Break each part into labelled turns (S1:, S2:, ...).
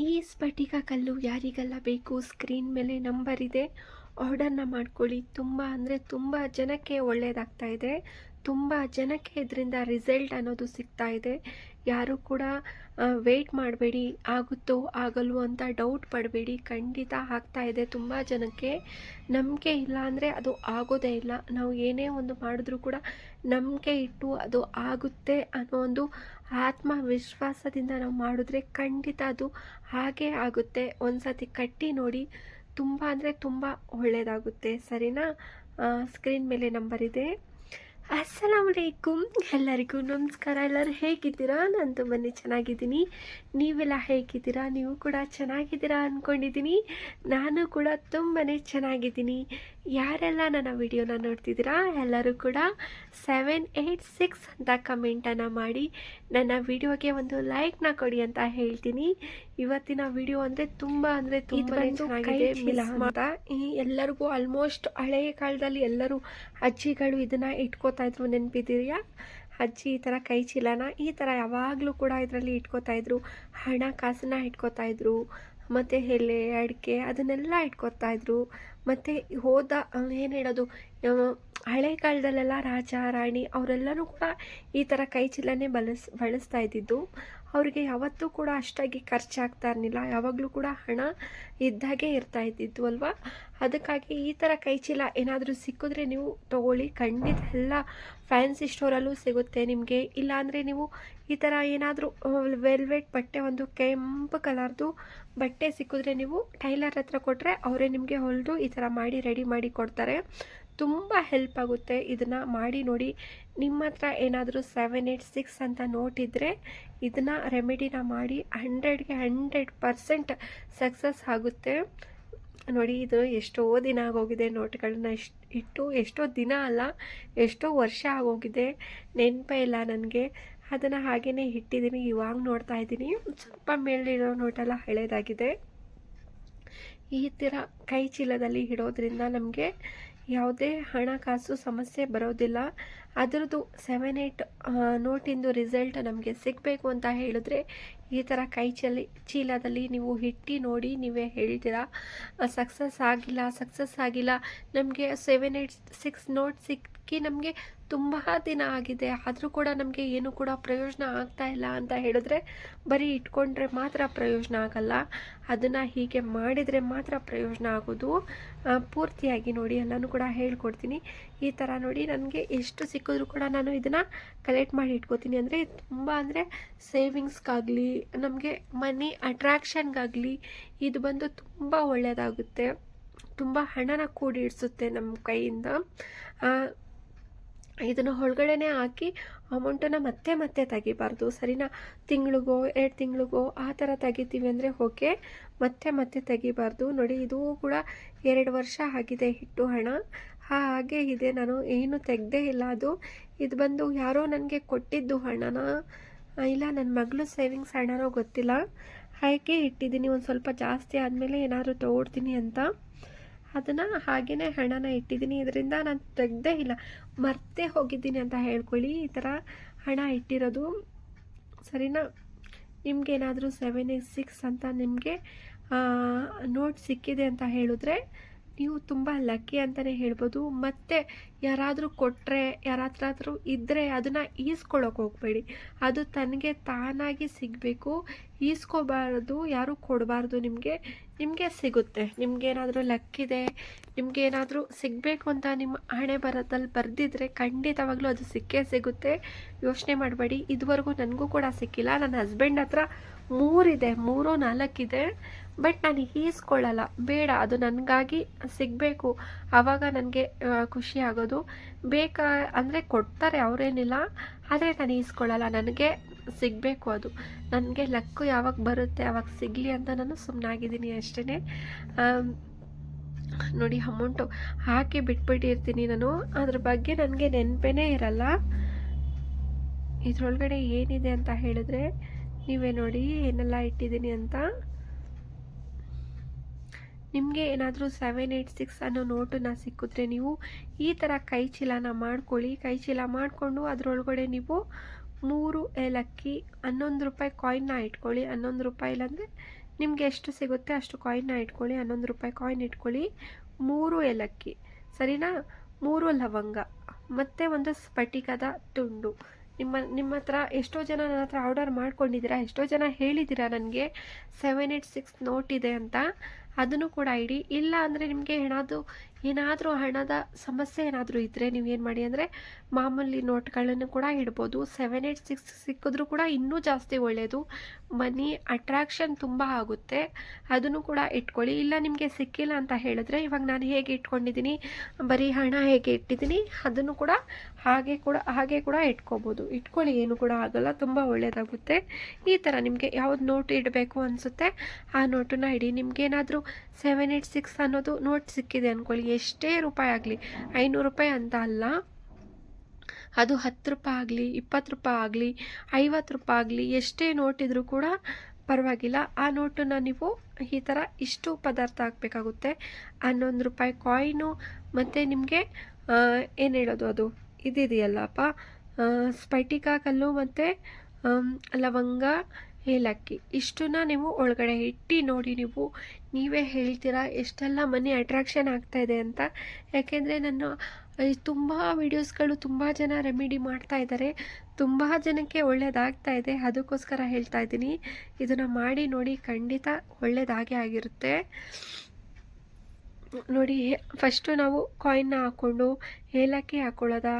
S1: ಈ ಸ್ಫಟಿಕ ಕಲ್ಲು ಯಾರಿಗೆಲ್ಲ ಬೇಕು? ಸ್ಕ್ರೀನ್ ಮೇಲೆ ನಂಬರ್ ಇದೆ. ಆರ್ಡರ್ನ ಮಾಡ್ಕೊಳ್ಳಿ. ತುಂಬ ಅಂದರೆ ತುಂಬ ಜನಕ್ಕೆ ಒಳ್ಳೆಯದಾಗ್ತಾ ಇದೆ. ತುಂಬ ಜನಕ್ಕೆ ಇದರಿಂದ ರಿಸಲ್ಟ್ ಅನ್ನೋದು ಸಿಗ್ತಾ ಇದೆ. ಯಾರು ಕೂಡ ವೆಯ್ಟ್ ಮಾಡಬೇಡಿ, ಆಗುತ್ತೋ, ಆಗಲ್ವೋ ಅಂತ ಡೌಟ್ ಪಡಬೇಡಿ. ಖಂಡಿತ ಆಗ್ತಾ ಇದೆ ತುಂಬ ಜನಕ್ಕೆ. ನಂಬಿಕೆ ಇಲ್ಲ ಅಂದರೆ ಅದು ಆಗೋದೇ ಇಲ್ಲ. ನಾವು ಏನೇ ಒಂದು ಮಾಡಿದ್ರೂ ಕೂಡ ನಂಬಿಕೆ ಇಟ್ಟು ಅದು ಆಗುತ್ತೆ ಅನ್ನೋ ಒಂದು ಆತ್ಮವಿಶ್ವಾಸದಿಂದ ನಾವು ಮಾಡಿದ್ರೆ ಖಂಡಿತ ಅದು ಹಾಗೇ ಆಗುತ್ತೆ. ಒಂದು ಸತಿ ಕಟ್ಟಿ ನೋಡಿ, ತುಂಬ ಅಂದರೆ ತುಂಬ ಒಳ್ಳೆಯದಾಗುತ್ತೆ ಸರಿನಾ? ಸ್ಕ್ರೀನ್ ಮೇಲೆ ನಂಬರ್ ಇದೆ. ಅಸ್ಸಲಾಮಲೈಕುಮ್. ಎಲ್ಲರಿಗೂ ನಮಸ್ಕಾರ. ಎಲ್ಲರೂ ಹೇಗಿದ್ದೀರಾ? ನಾನು ತುಂಬಾ ಚೆನ್ನಾಗಿದ್ದೀನಿ. ನೀವೆಲ್ಲ ಹೇಗಿದ್ದೀರಾ? ನೀವು ಕೂಡ ಚೆನ್ನಾಗಿದ್ದೀರಾ ಅಂದ್ಕೊಂಡಿದ್ದೀನಿ ನಾನು ಕೂಡ ತುಂಬಾ ಚೆನ್ನಾಗಿದ್ದೀನಿ. ಯಾರೆಲ್ಲ ನನ್ನ ವಿಡಿಯೋನ ನೋಡ್ತಿದ್ದೀರಾ ಎಲ್ಲರೂ ಕೂಡ ಸೆವೆನ್ ಏಯ್ಟ್ ಸಿಕ್ಸ್ ಅಂತ ಕಮೆಂಟನ್ನು ಮಾಡಿ ನನ್ನ ವಿಡಿಯೋಗೆ ಒಂದು ಲೈಕ್ನ ಕೊಡಿ ಅಂತ ಹೇಳ್ತೀನಿ. ಇವತ್ತಿನ ವಿಡಿಯೋ ಅಂದರೆ ತುಂಬ ಅಂದರೆ ತುಂಬ ಚೆನ್ನಾಗಿದೆ ಅಂತ. ಈ ಎಲ್ಲರಿಗೂ ಆಲ್ಮೋಸ್ಟ್ ಹಳೆಯ ಕಾಲದಲ್ಲಿ ಎಲ್ಲರೂ ಅಜ್ಜಿಗಳು ಇದನ್ನು ಇಟ್ಕೋತಾ ಇದ್ರು ನೆನಪಿದ್ದೀರಿಯಾ ಅಜ್ಜಿ ಈ ಥರ ಕೈ ಚೀಲನ ಈ ಥರ ಯಾವಾಗಲೂ ಕೂಡ ಇದರಲ್ಲಿ ಇಟ್ಕೋತಾ ಇದ್ರು ಹಣ ಕಾಸನ್ನ ಇಟ್ಕೋತಾ ಇದ್ರು. ಮತ್ತು ಎಲೆ ಅಡಿಕೆ ಅದನ್ನೆಲ್ಲ ಇಟ್ಕೊತಾಯಿದ್ರು ಮತ್ತು ಹೋದ ಏನು ಹೇಳೋದು? ಹಳೆ ಕಾಲದಲ್ಲೆಲ್ಲ ರಾಜ, ರಾಣಿ ಅವರೆಲ್ಲರೂ ಕೂಡ ಈ ಥರ ಕೈ ಚೀಲನೇ ಬಳಸ್, ಬಳಸ್ತಾ ಇದ್ದಿದ್ದು. ಅವರಿಗೆ ಯಾವತ್ತೂ ಕೂಡ ಅಷ್ಟಾಗಿ ಖರ್ಚಾಗ್ತಾ ಇರಲಿಲ್ಲ. ಯಾವಾಗಲೂ ಕೂಡ ಹಣ ಇದ್ದಾಗೆ ಇರ್ತಾ ಇದ್ದಿದ್ದು ಅಲ್ವಾ? ಅದಕ್ಕಾಗಿ ಈ ಥರ ಕೈ ಚೀಲ ಏನಾದರೂ ಸಿಕ್ಕಿದ್ರೆ ನೀವು ತಗೊಳ್ಳಿ. ಖಂಡಿತ ಎಲ್ಲ ಫ್ಯಾನ್ಸಿ ಸ್ಟೋರಲ್ಲೂ ಸಿಗುತ್ತೆ ನಿಮಗೆ. ಇಲ್ಲಾಂದರೆ ನೀವು ಈ ಥರ ಏನಾದರೂ ವೆಲ್ವೆಟ್ ಬಟ್ಟೆ ಒಂದು ಕೆಂಪು ಕಲರ್ದು ಬಟ್ಟೆ ಸಿಕ್ಕಿದ್ರೆ ನೀವು ಟೈಲರ್ ಹತ್ರ ಕೊಟ್ಟರೆ ಅವರೇ ನಿಮಗೆ ಹೊಲಿದು ಈ ಥರ ಮಾಡಿ, ರೆಡಿ ಮಾಡಿ ಕೊಡ್ತಾರೆ. ತುಂಬ ಹೆಲ್ಪ್ ಆಗುತ್ತೆ. ಇದನ್ನು ಮಾಡಿ ನೋಡಿ. ನಿಮ್ಮ ಹತ್ರ ಏನಾದರೂ ಸೆವೆನ್ ಏಯ್ಟ್ ಸಿಕ್ಸ್ ಅಂತ ನೋಟ್ ಇದ್ದರೆ ಇದನ್ನು ರೆಮಿಡಿನ ಮಾಡಿ ಹಂಡ್ರೆಡ್ಗೆ ಹಂಡ್ರೆಡ್ ಪರ್ಸೆಂಟ್ ಸಕ್ಸಸ್ ಆಗುತ್ತೆ. ನೋಡಿ, ಇದು ಎಷ್ಟೋ ದಿನ ಆಗೋಗಿದೆ ನೋಟ್ಗಳನ್ನ ಎಷ್ಟು ಇಟ್ಟು ಎಷ್ಟೋ ದಿನ ಅಲ್ಲ, ಎಷ್ಟೋ ವರ್ಷ ಆಗೋಗಿದೆ. ನೆನಪೇ ಇಲ್ಲ ನನಗೆ. ಅದನ್ನು ಹಾಗೆಯೇ ಇಟ್ಟಿದ್ದೀನಿ. ಇವಾಗ ನೋಡ್ತಾ ಇದ್ದೀನಿ. ಸ್ವಲ್ಪ ಮೇಲಿರೋ ನೋಟೆಲ್ಲ ಹಳೇದಾಗಿದೆ. ಈ ಥರ ಕೈ ಚೀಲದಲ್ಲಿ ಇಡೋದ್ರಿಂದ ನಮಗೆ ಯಾವುದೇ ಹಣಕಾಸು ಸಮಸ್ಯೆ ಬರೋದಿಲ್ಲ. ಅದರದ್ದು ಸೆವೆನ್ ಏಯ್ಟ್ ನೋಟಿಂದು ರಿಸಲ್ಟ್ ನಮಗೆ ಸಿಗಬೇಕು ಅಂತ ಹೇಳಿದ್ರೆ ಈ ಥರ ಕೈ ಚಲಿ, ಚೀಲದಲ್ಲಿ ನೀವು ಹಿಟ್ಟಿ ನೋಡಿ ನೀವೇ ಹೇಳ್ತೀರಾ? ಸಕ್ಸಸ್ ಆಗಿಲ್ಲ ಸಕ್ಸಸ್ ಆಗಿಲ್ಲ. ನಮಗೆ ಸೆವೆನ್ ಏಯ್ಟ್ ಸಿಕ್ಸ್ ನೋಟ್ ಸಿಕ್ಕಿ ನಮಗೆ ತುಂಬ ದಿನ ಆಗಿದೆ. ಆದರೂ ಕೂಡ ನಮಗೆ ಏನು ಕೂಡ ಪ್ರಯೋಜನ ಆಗ್ತಾ ಇಲ್ಲ ಅಂತ ಹೇಳಿದ್ರೆ ಬರೀ ಇಟ್ಕೊಂಡ್ರೆ ಮಾತ್ರ ಪ್ರಯೋಜನ ಆಗಲ್ಲ. ಅದನ್ನು ಹೀಗೆ ಮಾಡಿದರೆ ಮಾತ್ರ ಪ್ರಯೋಜನ ಆಗೋದು. ಪೂರ್ತಿಯಾಗಿ ನೋಡಿ ಎಲ್ಲನೂ ಕೂಡ ಹೇಳ್ಕೊಡ್ತೀನಿ. ಈ ಥರ ನೋಡಿ ನನಗೆ ಎಷ್ಟು ಸಿಕ್ಕಿದ್ರು ಕೂಡ ನಾನು ಇದನ್ನು ಕಲೆಕ್ಟ್ ಮಾಡಿ ಇಟ್ಕೋತೀನಿ. ಅಂದರೆ ತುಂಬ ಅಂದರೆ ಸೇವಿಂಗ್ಸ್ಗಾಗಲಿ ನಮಗೆ ಮನಿ ಅಟ್ರ್ಯಾಕ್ಷನ್ಗಾಗಲಿ ಇದು ಬಂದು ತುಂಬ ಒಳ್ಳೆಯದಾಗುತ್ತೆ ತುಂಬ ಹಣನ ಕೂಡಿ ಇಡಿಸುತ್ತೆ ನಮ್ಮ ಕೈಯಿಂದ. ಇದನ್ನು ಒಳಗಡೆನೆ ಹಾಕಿ ಅಮೌಂಟನ್ನು ಮತ್ತೆ ಮತ್ತೆ ತೆಗಿಬಾರ್ದು. ಸರಿನಾ? ತಿಂಗಳಿಗೋ, ಎರಡು ತಿಂಗಳಿಗೋ ಆ ಥರ ತೆಗಿತೀವಿ ಅಂದರೆ ಓಕೆ ಮತ್ತೆ ಮತ್ತೆ ತೆಗಿಬಾರ್ದು. ನೋಡಿ, ಇದು ಕೂಡ ಎರಡು ವರ್ಷ ಆಗಿದೆ ಹಿಟ್ಟು ಹಣ. ಹಾಗೆ ಇದೆ. ನಾನು ಏನು ತೆಗ್ದೇ ಇಲ್ಲ ಅದು. ಇದು ಬಂದು ಯಾರೋ ನನಗೆ ಕೊಟ್ಟಿದ್ದು ಹಣನ? ಇಲ್ಲ ನನ್ನ ಮಗಳು ಸೇವಿಂಗ್ಸ್ ಹಣನೋ ಗೊತ್ತಿಲ್ಲ. ಹಾಗೆ ಇಟ್ಟಿದ್ದೀನಿ. ಒಂದು ಸ್ವಲ್ಪ ಜಾಸ್ತಿ ಆದಮೇಲೆ ಏನಾದರೂ ತೊಗೊಡ್ತೀನಿ ಅಂತ. ಅದನ್ನು ಹಾಗೆಯೇ ಹಣನ ಇಟ್ಟಿದ್ದೀನಿ. ಇದರಿಂದ ನಾನು ತೆಗ್ದೇ ಇಲ್ಲ. ಮರ್ತೇ ಹೋಗಿದ್ದೀನಿ ಅಂತ ಹೇಳ್ಕೊಳ್ಳಿ. ಈ ಥರ ಹಣ ಇಟ್ಟಿರೋದು ಸರಿನಾ? ನಿಮಗೇನಾದರೂ ಸೆವೆನ್ ಏಟ್ ಸಿಕ್ಸ್ ಅಂತ ನಿಮಗೆ ನೋಟ್ ಸಿಕ್ಕಿದೆ ಅಂತ ಹೇಳಿದ್ರೆ ನೀವು ತುಂಬ ಲಕ್ಕಿ ಅಂತಲೇ ಹೇಳ್ಬೋದು. ಮತ್ತು ಯಾರಾದರೂ ಕೊಟ್ಟರೆ ಯಾರತ್ರಾದರೂ ಇದ್ದರೆ ಅದನ್ನು ಈಸ್ಕೊಳ್ಳೋಕೆ ಹೋಗಬೇಡಿ. ಅದು ತನಗೆ ತಾನಾಗಿ ಸಿಗಬೇಕು. ಈಸ್ಕೋಬಾರ್ದು, ಯಾರೂ ಕೊಡಬಾರ್ದು ನಿಮಗೆ. ನಿಮಗೆ ಸಿಗುತ್ತೆ. ನಿಮಗೇನಾದರೂ ಲಕ್ಕಿದೆ, ನಿಮಗೇನಾದರೂ ಸಿಗಬೇಕು ಅಂತ ನಿಮ್ಮ ಹಣೆ ಬರದಲ್ಲಿ ಬರೆದಿದ್ರೆ ಖಂಡಿತವಾಗ್ಲೂ ಅದು ಸಿಕ್ಕೇ ಸಿಗುತ್ತೆ. ಯೋಚನೆ ಮಾಡಬೇಡಿ. ಇದುವರೆಗೂ ನನಗೂ ಕೂಡ ಸಿಕ್ಕಿಲ್ಲ. ನನ್ನ ಹಸ್ಬೆಂಡ್ ಹತ್ರ ಮೂರಿದೆ, ಮೂರು ನಾಲ್ಕಿದೆ. ಬಟ್ ನಾನು ಈಸ್ಕೊಳ್ಳಲ್ಲ. ಬೇಡ, ಅದು ನನಗಾಗಿ ಸಿಗಬೇಕು. ಆವಾಗ ನನಗೆ ಖುಷಿ ಆಗೋದು. ಬೇಕಾ, ಅಂದರೆ ಕೊಡ್ತಾರೆ, ಅವರೇನಿಲ್ಲ. ಆದರೆ ನಾನು ಈಸ್ಕೊಳ್ಳಲ್ಲ. ನನಗೆ ಸಿಗಬೇಕು ಅದು. ನನಗೆ ಲಕ್ಕು ಯಾವಾಗ ಬರುತ್ತೆ ಆವಾಗ ಸಿಗಲಿ ಅಂತ ನಾನು ಸುಮ್ಮನಾಗಿದ್ದೀನಿ ಅಷ್ಟೇ ನೋಡಿ, ಅಮೌಂಟು ಹಾಕಿ ಬಿಟ್ಬಿಟ್ಟಿರ್ತೀನಿ ನಾನು. ಅದ್ರ ಬಗ್ಗೆ ನನಗೆ ನೆನಪೇ ಇರಲ್ಲ. ಇದರೊಳಗಡೆ ಏನಿದೆ ಅಂತ ಹೇಳಿದ್ರೆ ನೀವೇ ನೋಡಿ, ಏನೆಲ್ಲ ಇಟ್ಟಿದ್ದೀನಿ ಅಂತ. ನಿಮಗೆ ಏನಾದರೂ ಸೆವೆನ್ ಏಯ್ಟ್ ಸಿಕ್ಸ್ ಅನ್ನೋ ನೋಟನ್ನ ಸಿಕ್ಕಿದ್ರೆ ನೀವು ಈ ಥರ ಕೈ ಚೀಲನ ಮಾಡ್ಕೊಳ್ಳಿ. ಕೈ ಚೀಲ ಮಾಡಿಕೊಂಡು ಅದರೊಳಗಡೆ ನೀವು ಮೂರು ಏಲಕ್ಕಿ ಹನ್ನೊಂದು ರೂಪಾಯಿ ಕಾಯಿನ್ನ ಇಟ್ಕೊಳ್ಳಿ. ಹನ್ನೊಂದು ರೂಪಾಯಿ ಇಲ್ಲಾಂದರೆ ನಿಮಗೆ ಎಷ್ಟು ಸಿಗುತ್ತೆ ಅಷ್ಟು ಕಾಯಿನ್ನ ಇಟ್ಕೊಳ್ಳಿ. ಹನ್ನೊಂದು ರೂಪಾಯಿ ಕಾಯಿನ್ ಇಟ್ಕೊಳ್ಳಿ. ಮೂರು ಏಲಕ್ಕಿ, ಸರಿನಾ? ಮೂರು ಲವಂಗ, ಮತ್ತು ಒಂದು ಸ್ಫಟಿಕದ ತುಂಡು. ನಿಮ್ಮ ನಿಮ್ಮ ಹತ್ರ ಎಷ್ಟೋ ಜನ ನನ್ನ ಹತ್ರ ಆರ್ಡರ್ ಮಾಡ್ಕೊಂಡಿದ್ದೀರಾ? ಎಷ್ಟೋ ಜನ ಹೇಳಿದ್ದೀರಾ ನನಗೆ ಸೆವೆನ್ ಏಯ್ಟ್ ಸಿಕ್ಸ್ ನೋಟ್ ಇದೆ ಅಂತ. ಅದನ್ನು ಕೂಡ ಇಡಿ. ಇಲ್ಲ ಅಂದರೆ ನಿಮಗೆ ಏನಾದರೂ ಏನಾದರೂ ಹಣದ ಸಮಸ್ಯೆ ಏನಾದರೂ ಇದ್ದರೆ ನೀವು ಏನು ಮಾಡಿ ಅಂದರೆ ಮಾಮೂಲಿ ನೋಟ್ಗಳನ್ನು ಕೂಡ ಇಡ್ಬೋದು. ಸೆವೆನ್ ಏಯ್ಟ್ ಸಿಕ್ಸ್ ಸಿಕ್ಕಿದ್ರೂ ಕೂಡ ಇನ್ನೂ ಜಾಸ್ತಿ ಒಳ್ಳೆಯದು ಮನಿ ಅಟ್ರಾಕ್ಷನ್ ತುಂಬ ಆಗುತ್ತೆ. ಅದನ್ನು ಕೂಡ ಇಟ್ಕೊಳ್ಳಿ. ಇಲ್ಲ ನಿಮಗೆ ಸಿಕ್ಕಿಲ್ಲ ಅಂತ ಹೇಳಿದ್ರೆ ಇವಾಗ ನಾನು ಹೇಗೆ ಇಟ್ಕೊಂಡಿದ್ದೀನಿ, ಬರೀ ಹಣ ಹೇಗೆ ಇಟ್ಟಿದ್ದೀನಿ ಅದನ್ನು ಕೂಡ ಹಾಗೆ ಕೂಡ ಹಾಗೆ ಕೂಡ ಇಟ್ಕೋಬೋದು. ಇಟ್ಕೊಳ್ಳಿ, ಏನು ಕೂಡ ಆಗೋಲ್ಲ, ತುಂಬ ಒಳ್ಳೆಯದಾಗುತ್ತೆ ಈ ಥರ ನಿಮಗೆ ಯಾವ್ದು ನೋಟ್ ಇಡಬೇಕು ಅನಿಸುತ್ತೆ, ಆ ನೋಟನ್ನ ಇಡಿ. ನಿಮಗೇನಾದರೂ ಸೆವೆನ್ ಏಯ್ಟ್ ಸಿಕ್ಸ್ ಅನ್ನೋದು ನೋಟ್ ಸಿಕ್ಕಿದೆ ಅಂದ್ಕೊಳ್ಳಿ ಎಷ್ಟೇ ರೂಪಾಯಿ ಆಗಲಿ, ಐನೂರು ರೂಪಾಯಿ ಅಂತ ಅಲ್ಲ, ಅದು ಹತ್ತು ರೂಪಾಯಿ ಆಗಲಿ, ಇಪ್ಪತ್ತು ರೂಪಾಯಿ ಆಗಲಿ, ಐವತ್ತು ರೂಪಾಯಿ ಆಗಲಿ, ಎಷ್ಟೇ ನೋಟಿದ್ರೂ ಕೂಡ ಪರವಾಗಿಲ್ಲ. ಆ ನೋಟನ್ನು ನೀವು ಈ ಥರ ಇಷ್ಟು ಪದಾರ್ಥ ಹಾಕಬೇಕಾಗುತ್ತೆ. ಹನ್ನೊಂದು ರೂಪಾಯಿ ಕಾಯಿನು ಮತ್ತು ನಿಮಗೆ ಏನು ಹೇಳೋದು ಅದು? ಇದಿದೆಯಲ್ಲಪ್ಪ ಸ್ಪೈಟಿಕಾ ಕಲ್ಲು ಮತ್ತು ಲವಂಗ ಏಲಕ್ಕಿ ಇಷ್ಟನ್ನ ನೀವು ಒಳಗಡೆ ಇಟ್ಟು ನೋಡಿ ನೀವು, ನೀವೇ ಹೇಳ್ತೀರಾ, ಎಷ್ಟೆಲ್ಲ ಮನಿ ಅಟ್ರಾಕ್ಷನ್ ಆಗ್ತಾ ಇದೆ ಅಂತ? ಯಾಕೆಂದರೆ ನಾನು ಈ ತುಂಬ ವೀಡಿಯೋಸ್ಗಳು ತುಂಬ ಜನ ರೆಮಿಡಿ ಮಾಡ್ತಾ ಇದ್ದಾರೆ ತುಂಬ ಜನಕ್ಕೆ ಒಳ್ಳೆಯದಾಗ್ತಾ ಇದೆ. ಅದಕ್ಕೋಸ್ಕರ ಹೇಳ್ತಾ ಇದ್ದೀನಿ. ಇದನ್ನು ಮಾಡಿ ನೋಡಿ ಖಂಡಿತ ಒಳ್ಳೆಯದಾಗೇ ಆಗಿರುತ್ತೆ. ನೋಡಿ ಫಸ್ಟು ನಾವು ಕಾಯಿನ್ನ ಹಾಕ್ಕೊಂಡು ಏಲಕ್ಕಿ ಹಾಕ್ಕೊಳ್ಳೋದ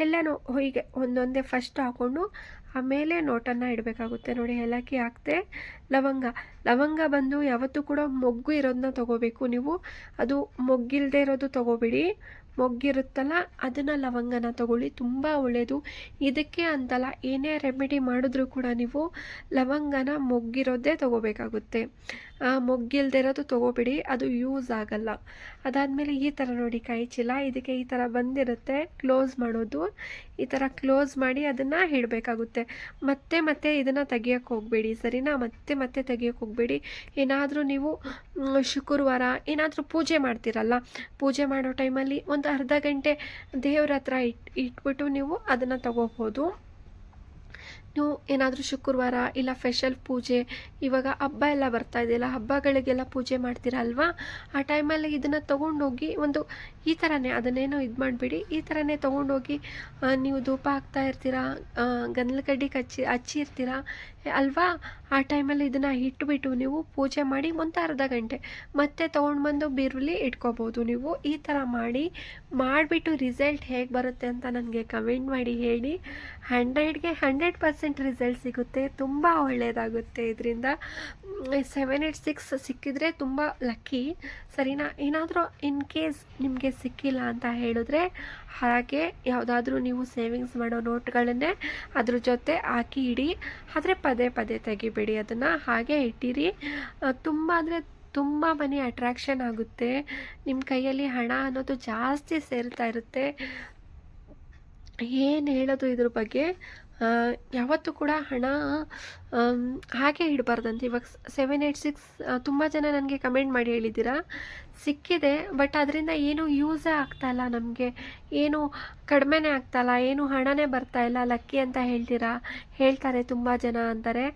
S1: ಎಲ್ಲನೂ ಹೀಗೆ ಒಂದೊಂದೇ ಫಸ್ಟ್ ಹಾಕ್ಕೊಂಡು ಆಮೇಲೆ ನೋಟನ್ನು ಇಡಬೇಕಾಗುತ್ತೆ ನೋಡಿ, ಏಲಕ್ಕಿ ಹಾಕ್ತೆ, ಲವಂಗ. ಲವಂಗ ಬಂದು ಯಾವತ್ತೂ ಕೂಡ ಮೊಗ್ಗು ಇರೋದನ್ನ ತೊಗೋಬೇಕು ನೀವು. ಅದು ಮೊಗ್ಗಿಲ್ಲದೆ ಇರೋದು ತೊಗೋಬೇಡಿ. ಮೊಗ್ಗಿರುತ್ತಲ್ಲ, ಅದನ್ನು ಲವಂಗನ ತಗೊಳ್ಳಿ, ತುಂಬ ಒಳ್ಳೆಯದು ಇದಕ್ಕೆ ಅಂತಲ್ಲ ಏನೇ ರೆಮಿಡಿ ಮಾಡಿದ್ರೂ ಕೂಡ ನೀವು ಲವಂಗನ ಮೊಗ್ಗಿರೋದೇ ತೊಗೋಬೇಕಾಗುತ್ತೆ. ಮೊಗ್ಗಿಲ್ದೇ ಇರೋದು ತೊಗೋಬೇಡಿ, ಅದು ಯೂಸ್ ಆಗಲ್ಲ. ಅದಾದಮೇಲೆ ಈ ಥರ ನೋಡಿ ಕೈ ಚೀಲ, ಇದಕ್ಕೆ ಈ ಥರ ಬಂದಿರುತ್ತೆ ಕ್ಲೋಸ್ ಮಾಡೋದು. ಈ ಥರ ಕ್ಲೋಸ್ ಮಾಡಿ ಅದನ್ನು ಇಡಬೇಕಾಗುತ್ತೆ. ಮತ್ತೆ ಮತ್ತೆ ಇದನ್ನು ತೆಗಿಯೋಕ್ಕೆ ಹೋಗಬೇಡಿ, ಸರಿನಾ? ಮತ್ತೆ ಮತ್ತೆ ತೆಗಿಯೋಕ್ಕೆ ಹೋಗಬೇಡಿ. ಏನಾದರೂ ನೀವು ಶುಕ್ರವಾರ ಏನಾದರೂ ಪೂಜೆ ಮಾಡ್ತೀರಲ್ಲ, ಪೂಜೆ ಮಾಡೋ ಟೈಮಲ್ಲಿ ಒಂದು ಅರ್ಧ ಗಂಟೆ ದೇವ್ರ ಹತ್ರ ಇಟ್, ಇಟ್ಬಿಟ್ಟು ನೀವು ಅದನ್ನು ತಗೋಬೋದು. ನೀವು ಏನಾದರೂ ಶುಕ್ರವಾರ ಇಲ್ಲ ಸ್ಪೆಷಲ್ ಪೂಜೆ, ಇವಾಗ ಹಬ್ಬ ಎಲ್ಲ ಬರ್ತಾ ಇದೆಯಲ್ಲ ಹಬ್ಬಗಳಿಗೆಲ್ಲ ಪೂಜೆ ಮಾಡ್ತೀರ ಅಲ್ವಾ? ಆ ಟೈಮಲ್ಲಿ ಇದನ್ನು ತೊಗೊಂಡೋಗಿ ಒಂದು ಈ ಥರನೇ ಅದನ್ನೇನೋ ಇದು ಮಾಡಿಬಿಡಿ. ಈ ಥರನೇ ತೊಗೊಂಡೋಗಿ ನೀವು ಧೂಪ ಹಾಕ್ತಾ ಇರ್ತೀರಾ ಗಂಧದ ಕಡ್ಡಿ ಕಚ್ಚಿ, ಹಚ್ಚಿರ್ತೀರಾ ಅಲ್ವಾ? ಆ ಟೈಮಲ್ಲಿ ಇದನ್ನು ಇಟ್ಬಿಟ್ಟು ನೀವು ಪೂಜೆ ಮಾಡಿ ಒಂದು ಅರ್ಧ ಗಂಟೆ ಮತ್ತೆ ತೊಗೊಂಡು ಬಂದು ಬೀರುಲಿ ಇಟ್ಕೋಬೋದು. ನೀವು ಈ ಥರ ಮಾಡಿ, ಮಾಡಿಬಿಟ್ಟು ರಿಸಲ್ಟ್ ಹೇಗೆ ಬರುತ್ತೆ ಅಂತ ನನಗೆ ಕಮೆಂಟ್ ಮಾಡಿ ಹೇಳಿ. ಹಂಡ್ರೆಡ್ಗೆ ಹಂಡ್ರೆಡ್ ಪರ್ಸೆಂಟ್ ರಿಸಲ್ಟ್ ಸಿಗುತ್ತೆ. ತುಂಬ ಒಳ್ಳೆಯದಾಗುತ್ತೆ ಇದರಿಂದ ಸೆವೆನ್ ಏಟ್ ಸಿಕ್ಸ್ ಸಿಕ್ಕಿದ್ರೆ ತುಂಬ ಲಕ್ಕಿ ಸರಿನಾ? ಏನಾದರೂ ಇನ್ ಕೇಸ್ ನಿಮಗೆ ಸಿಕ್ಕಿಲ್ಲ ಅಂತ ಹೇಳಿದ್ರೆ ಹಾಗೆ ಯಾವುದಾದ್ರೂ ನೀವು ಸೇವಿಂಗ್ಸ್ ಮಾಡೋ ನೋಟ್ಗಳನ್ನೇ ಅದ್ರ ಜೊತೆ ಹಾಕಿ ಇಡಿ. ಆದರೆ ಪದೇ ಪದೇ ತೆಗಿಬೇಡಿ ಅದನ್ನು. ಹಾಗೆ ಇಟ್ಟಿರಿ. ತುಂಬ ಅಂದರೆ ತುಂಬ ಮನಿ ಅಟ್ರಾಕ್ಷನ್ ಆಗುತ್ತೆ. ನಿಮ್ಮ ಕೈಯಲ್ಲಿ ಹಣ ಅನ್ನೋದು ಜಾಸ್ತಿ ಸೇರ್ತಾ ಇರುತ್ತೆ. ಏನು ಹೇಳೋದು ಇದ್ರ ಬಗ್ಗೆ? ಯಾವತ್ತೂ ಕೂಡ ಹಣ ಹಾಗೆ ಇಡಬಾರ್ದಂತ ಇವಾಗ ಸೆವೆನ್ ಏಯ್ಟ್ ಸಿಕ್ಸ್ ತುಂಬ ಜನ ನನಗೆ ಕಮೆಂಟ್ ಮಾಡಿ ಹೇಳಿದ್ದೀರಾ? ಸಿಕ್ಕಿದೆ ಬಟ್ ಅದರಿಂದ ಏನು ಯೂಸೇ ಆಗ್ತಾಯಿಲ್ಲ ನಮಗೆ. ಏನು ಕಡಿಮೆನೇ ಆಗ್ತಾಯಿಲ್ಲ ಏನು ಹಣನೇ ಬರ್ತಾ ಇಲ್ಲ, ಲಕ್ಕಿ ಅಂತ ಹೇಳ್ತೀರಾ? ಹೇಳ್ತಾರೆ ತುಂಬ ಜನ ಅಂತಾರೆ.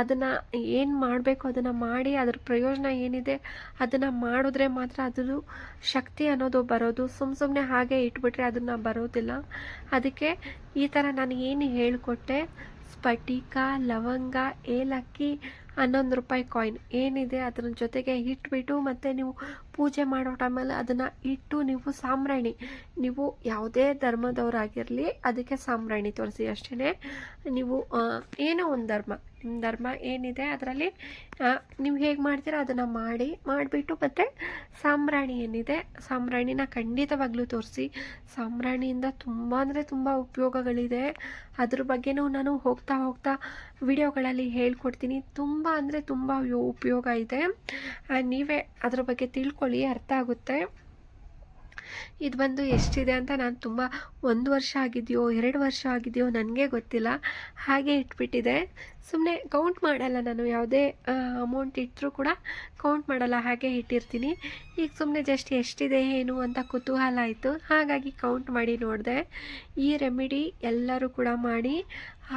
S1: ಅದನ್ನು ಏನು ಮಾಡಬೇಕು, ಅದನ್ನು ಮಾಡಿ, ಅದ್ರ ಪ್ರಯೋಜನ ಏನಿದೆ, ಅದನ್ನು ಮಾಡಿದ್ರೆ ಮಾತ್ರ ಅದು ಶಕ್ತಿ ಅನ್ನೋದು ಬರೋದು. ಸುಮ್ಮ ಸುಮ್ಮನೆ ಹಾಗೆ ಇಟ್ಬಿಟ್ರೆ ಅದನ್ನು ಬರೋದಿಲ್ಲ. ಅದಕ್ಕೆ ಈ ಥರ ನಾನು ಏನು ಹೇಳಿಕೊಟ್ಟೆ? ಸ್ಫಟಿಕ, ಲವಂಗ, ಏಲಕ್ಕಿ, ಹನ್ನೊಂದು ರೂಪಾಯಿ ಕಾಯಿನ್ ಏನಿದೆ ಅದ್ರ ಜೊತೆಗೆ ಇಟ್ಬಿಟ್ಟು ಮತ್ತು ನೀವು ಪೂಜೆ ಮಾಡೋ ಟೈಮಲ್ಲಿ ಅದನ್ನು ಇಟ್ಟು ನೀವು ಸಾಂಬ್ರಾಣಿ, ನೀವು ಯಾವುದೇ ಧರ್ಮದವರಾಗಿರಲಿ ಅದಕ್ಕೆ ಸಾಂಬ್ರಾಣಿ ತೋರಿಸಿ ಅಷ್ಟೇ ನೀವು ಏನೋ ಒಂದು ಧರ್ಮ. ಧರ್ಮ ಏನಿದೆ ಅದರಲ್ಲಿ ನೀವು ಹೇಗೆ ಮಾಡ್ತೀರೋ ಅದನ್ನು ಮಾಡಿ, ಮಾಡಿಬಿಟ್ಟು ಮತ್ತು ಸಾಂಬ್ರಾಣಿ ಏನಿದೆ, ಸಾಂಬ್ರಾಣಿನ ಖಂಡಿತವಾಗ್ಲೂ ತೋರಿಸಿ. ಸಾಂಬ್ರಾಣಿಯಿಂದ ತುಂಬ ಅಂದರೆ ತುಂಬ ಉಪಯೋಗಗಳಿದೆ. ಅದ್ರ ಬಗ್ಗೆನೂ ನಾನು ಹೋಗ್ತಾ ಹೋಗ್ತಾ ವಿಡಿಯೋಗಳಲ್ಲಿ ಹೇಳ್ಕೊಡ್ತೀನಿ. ತುಂಬ ಅಂದರೆ ತುಂಬ ಉಪಯೋಗ ಇದೆ. ನೀವೇ ಅದ್ರ ಬಗ್ಗೆ ತಿಳ್ಕೊಳ್ಳಿ, ಅರ್ಥ ಆಗುತ್ತೆ. ಇದು ಬಂದು ಎಷ್ಟಿದೆ ಅಂತ ನಾನು ತುಂಬ ಒಂದು ವರ್ಷ ಆಗಿದೆಯೋ, ಎರಡು ವರ್ಷ ಆಗಿದೆಯೋ ನನಗೆ ಗೊತ್ತಿಲ್ಲ. ಹಾಗೆ ಇಟ್ಬಿಟ್ಟಿದೆ. ಸುಮ್ಮನೆ ಕೌಂಟ್ ಮಾಡಲ್ಲ ನಾನು, ಯಾವುದೇ ಅಮೌಂಟ್ ಇಟ್ಟರೂ ಕೂಡ ಕೌಂಟ್ ಮಾಡಲ್ಲ, ಹಾಗೆ ಇಟ್ಟಿರ್ತೀನಿ. ಈಗ ಸುಮ್ಮನೆ ಜಸ್ಟ್ ಎಷ್ಟಿದೆ ಏನು ಅಂತ ಕುತೂಹಲ ಆಯಿತು ಹಾಗಾಗಿ ಕೌಂಟ್ ಮಾಡಿ ನೋಡಿದೆ. ಈ ರೆಮಿಡಿ ಎಲ್ಲರೂ ಕೂಡ ಮಾಡಿ,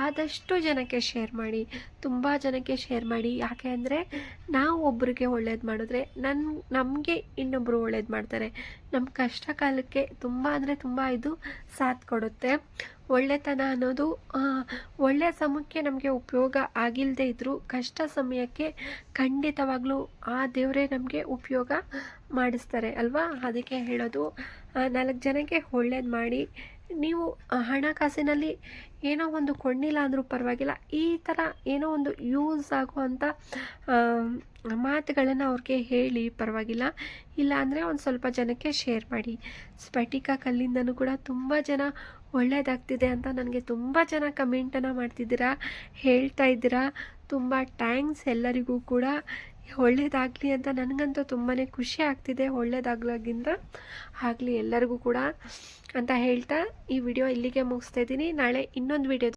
S1: ಆದಷ್ಟು ಜನಕ್ಕೆ ಶೇರ್ ಮಾಡಿ. ತುಂಬ ಜನಕ್ಕೆ ಶೇರ್ ಮಾಡಿ. ಯಾಕೆ ಅಂದರೆ ನಾವು ಒಬ್ರಿಗೆ ಒಳ್ಳೇದು ಮಾಡಿದ್ರೆ ನನ್ನ ನಮಗೆ ಇನ್ನೊಬ್ಬರು ಒಳ್ಳೇದು ಮಾಡ್ತಾರೆ. ನಮ್ಮ ಕಷ್ಟ ಕಾಲಕ್ಕೆ ತುಂಬ ಅಂದರೆ ತುಂಬ ಇದು ಸಾಥ್ ಕೊಡುತ್ತೆ. ಒಳ್ಳೆತನ ಅನ್ನೋದು ಒಳ್ಳೆಯ ಸಮಯಕ್ಕೆ ನಮಗೆ ಉಪಯೋಗ ಆಗಿಲ್ಲದೆ ಇದ್ದರೂ ಕಷ್ಟ ಸಮಯಕ್ಕೆ ಖಂಡಿತವಾಗ್ಲೂ ಆ ದೇವರೇ ನಮಗೆ ಉಪಯೋಗ ಮಾಡಿಸ್ತಾರೆ ಅಲ್ವಾ? ಅದಕ್ಕೆ ಹೇಳೋದು ನಾಲ್ಕು ಜನಕ್ಕೆ ಒಳ್ಳೇದು ಮಾಡಿ ನೀವು ಹಣಕಾಸಿನಲ್ಲಿ ಏನೋ ಒಂದು ಕೊಂಡಿಲ್ಲ ಅಂದರೂ ಪರವಾಗಿಲ್ಲ, ಈ ಥರ ಏನೋ ಒಂದು ಯೂಸ್ ಆಗುವಂಥ ಮಾತುಗಳನ್ನು ಅವ್ರಿಗೆ ಹೇಳಿ ಪರವಾಗಿಲ್ಲ. ಇಲ್ಲ ಅಂದರೆ ಒಂದು ಸ್ವಲ್ಪ ಜನಕ್ಕೆ ಶೇರ್ ಮಾಡಿ. ಸ್ಫಟಿಕ ಕಲ್ಲಿಂದನೂ ಕೂಡ ತುಂಬ ಜನ ಒಳ್ಳೆಯದಾಗ್ತಿದೆ ಅಂತ ನನಗೆ ತುಂಬ ಜನ ಕಮೆಂಟನ್ನು ಮಾಡ್ತಿದ್ದೀರಾ, ಹೇಳ್ತಾ ಇದ್ದೀರಾ. ತುಂಬ ಟ್ಯಾಂಕ್ಸ್ ಎಲ್ಲರಿಗೂ ಕೂಡ. ಒಳ್ಳೇದಾಗಲಿ ಅಂತ ನನಗಂತೂ ತುಂಬಾ ಖುಷಿ ಆಗ್ತಿದೆ. ಒಳ್ಳೇದಾಗ್ಲಾಗಿಂದ ಆಗಲಿ ಎಲ್ಲರಿಗೂ ಕೂಡ ಅಂತ ಹೇಳ್ತಾ ಈ ವಿಡಿಯೋ ಇಲ್ಲಿಗೆ ಮುಗಿಸ್ತಾ ಇದ್ದೀನಿ. ನಾಳೆ ಇನ್ನೊಂದು ವಿಡಿಯೋ